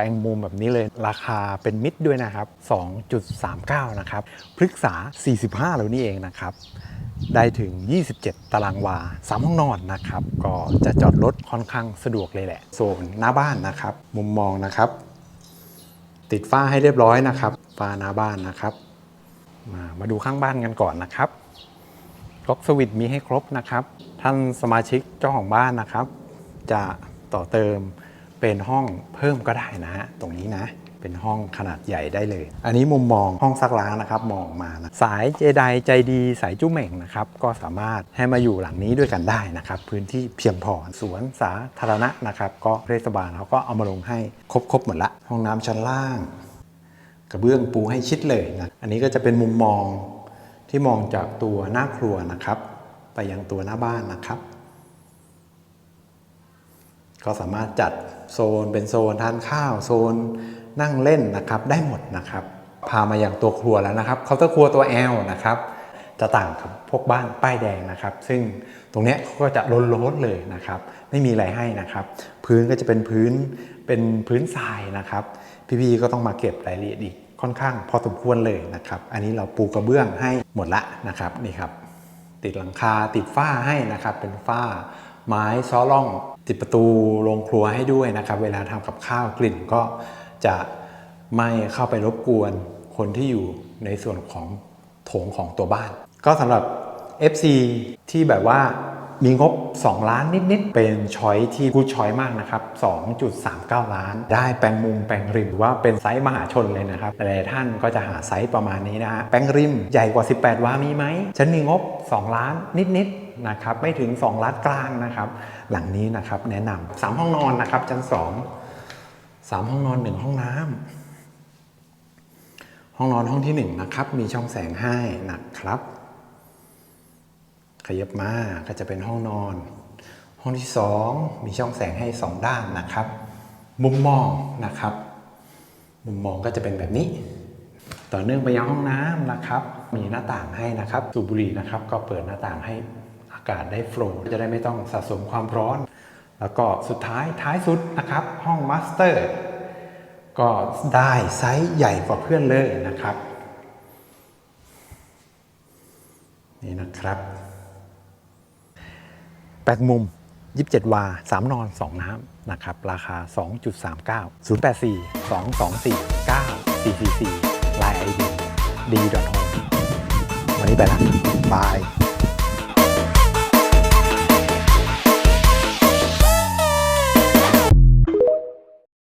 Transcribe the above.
ลงมุมแบบนี้เลยราคาเป็นมิตรด้วยนะครับ 2.39 นะครับพฤกษา 45แล้วนี่เองนะครับ ได้ถึง 27 ตารางวา 3 ห้องนอนนะครับ ก็จะจอดรถค่อนข้างสะดวกเลยแหละ โซนหน้าบ้านนะครับ มุมมองนะครับ ติดฝ้าให้เรียบร้อยนะครับฝ้าหน้าบ้านนะครับ มามาดูข้างบ้านกันก่อนนะครับก๊อกสวิตช์มีให้ครบนะครับ ท่านสมาชิกเจ้าของบ้านนะครับ จะต่อเติม เป็นห้องเพิ่มก็ได้นะฮะตรงนี้นะเป็นห้องขนาดใหญ่ได้เลย อันนี้มุมมองห้องซักล้างนะครับมองมานะสายเจไดใจดีสายจุ้เหม่งนะครับก็สามารถให้มาอยู่หลังนี้ด้วยกันได้นะครับ พื้นที่เพียงพอสวนสาธารณะนะครับ ก็เทศบาลเขาก็เอามาลงให้ครบๆหมดละ ห้องน้ำชั้นล่าง กระเบื้องปูให้ชิดเลยนะอันนี้ก็จะเป็นมุมมองที่มองจากตัวหน้าครัวนะครับ ไปยังตัวหน้าบ้านนะครับ ก็สามารถจัดโซนเป็นโซนทานข้าว โซนนั่งเล่นนะครับได้หมดนะครับ พามาอย่างตัวครัวแล้วนะครับเคาน์เตอร์ครัวตัว L นะครับจะต่างกับพวกบ้านป้ายแดงนะครับ ซึ่งตรงเนี้ยเขาก็จะล้นๆเลยนะครับ ไม่มีอะไรให้นะครับ พื้นก็จะเป็นพื้นเป็นพื้นทรายนะครับ พี่ๆก็ต้องมาเก็บรายละเอียดอีกค่อนข้างพอสมควรเลยนะครับ อันนี้เราปูกระเบื้องให้หมดละนะครับนี่ครับ ติดหลังคาติดฝ้าให้นะครับเป็นฝ้า ไม้ซ้อล่องติดประตูโรงครัวให้ด้วยนะครับ เวลาทำกับข้าวกลิ่นก็จะไม่เข้าไปรบกวนคนที่อยู่ในส่วนของโถงของตัวบ้าน ก็สำหรับ FC ที่แบบว่ามีงบ 2 ล้านนิด ๆ เป็นช้อยที่กูช้อยมากนะครับ 2.39 ล้าน ได้แปลงมุมแปลงริมหรือว่าเป็นไซส์มหาชนเลยนะครับหลายท่านก็จะหาไซส์ประมาณนี้นะฮะแปลงริมใหญ่กว่า 18 วามีไหมฉันมีงบ 2 ล้านนิด ๆ นะครับไม่ถึง 2 ล้านกลางนะครับ หลังนี้นะครับแนะนำสามห้องนอนนะครับชั้น2 3ห้องนอน1ห้องน้ำห้องนอนห้องที่1นะครับมีช่องแสงให้นะครับ ขยับมาก็จะเป็นห้องนอน ห้องที่2มีช่องแสงให้2ด้านนะครับ มุมมองนะครับ มุมมองก็จะเป็นแบบนี้ ต่อเนื่องไปยังห้องน้ำนะครับ มีหน้าต่างให้นะครับ สูบบุหรี่นะครับ ก็เปิดหน้าต่างให้ากาศได้โฟล์จะได้ไม่ต้องสะสมความร้อน แล้วก็สุดท้ายท้ายสุดนะครับ ห้องมาสเตอร์ก็ได้ไซส์ใหญ่กว่าเพื่อนเลยนะครับ นี่นะครับ แปลกมุม 27 วา 3 นอน 2 น้ำนะครับ ราคา 2.39 084 224 9444ลายไอดี d.home วันนี้ไปละบาย